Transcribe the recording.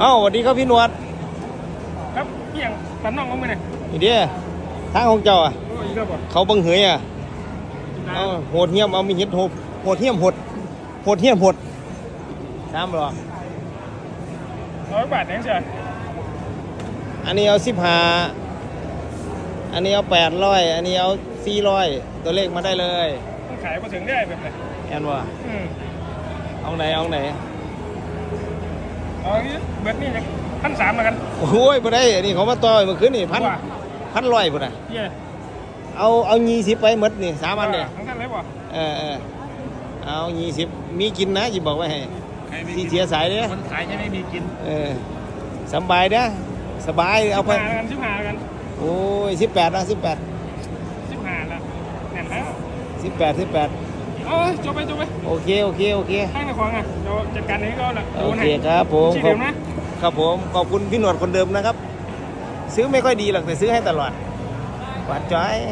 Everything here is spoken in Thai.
เอ้าสวัสดีครับพี่หนวดครับเพียงปันน้องเอาไปไหนนี่เด้อทางของเจ้าอะ โอ้ยอีกแล้วบ่เขาบังเหยอะเอาโหดเหี้ยมเอามีเห็ดโหดโหดเหี้ยมโหดโหดเหี้ยมโหดสามหรอร้อยบาทเองเชียวอันนี้เอาสิบห้าอันนี้เอาแปดร้อยอันนี้เอาสี่ร้อยตัวเลขมาได้เลยมันขายมาถึงได้แบบไหนแอนว่าอืมเอาไหนเอาไหนเอาอย่างนี้เบิดนี่จะพันสามแล้วกันโอ้ยบ่ได้อันนี้เขามาต่อยเมื่อคืนนี่พันว่าพันร้อยพุ่นน่ะเย่เอาเอายี่สิบไปหมดนี่สามอันเนี่ยทั้งนั้นเลยบ่เออเออเอายี่สิบมีกินนะจิบอกไว้ให้ใครไม่ที่กินเสียสายเด้อคนขายจะไม่มีกินเออสำบายเด้อสบายเอาไปสิบห้าแล้วกันสิบห้าแล้วกันโอ้ยสิบแปดนะสิบแปดสิบห้าแล้วแน่นแล้วสิบแปดสิบแปด เอาเอ้ยจบไปจบไปโอเคโอเคโอเคข้างในควางอะเราจัดการนี้ก็แล้วโอเคครับผมชื่อขอเดิบมนะครับผมขอบคุณพี่หนวดคนเดิมนะครับ ซื้อไม่ค่อยดีหรอกแต่ซื้อให้ตลอดหวานจ้อยค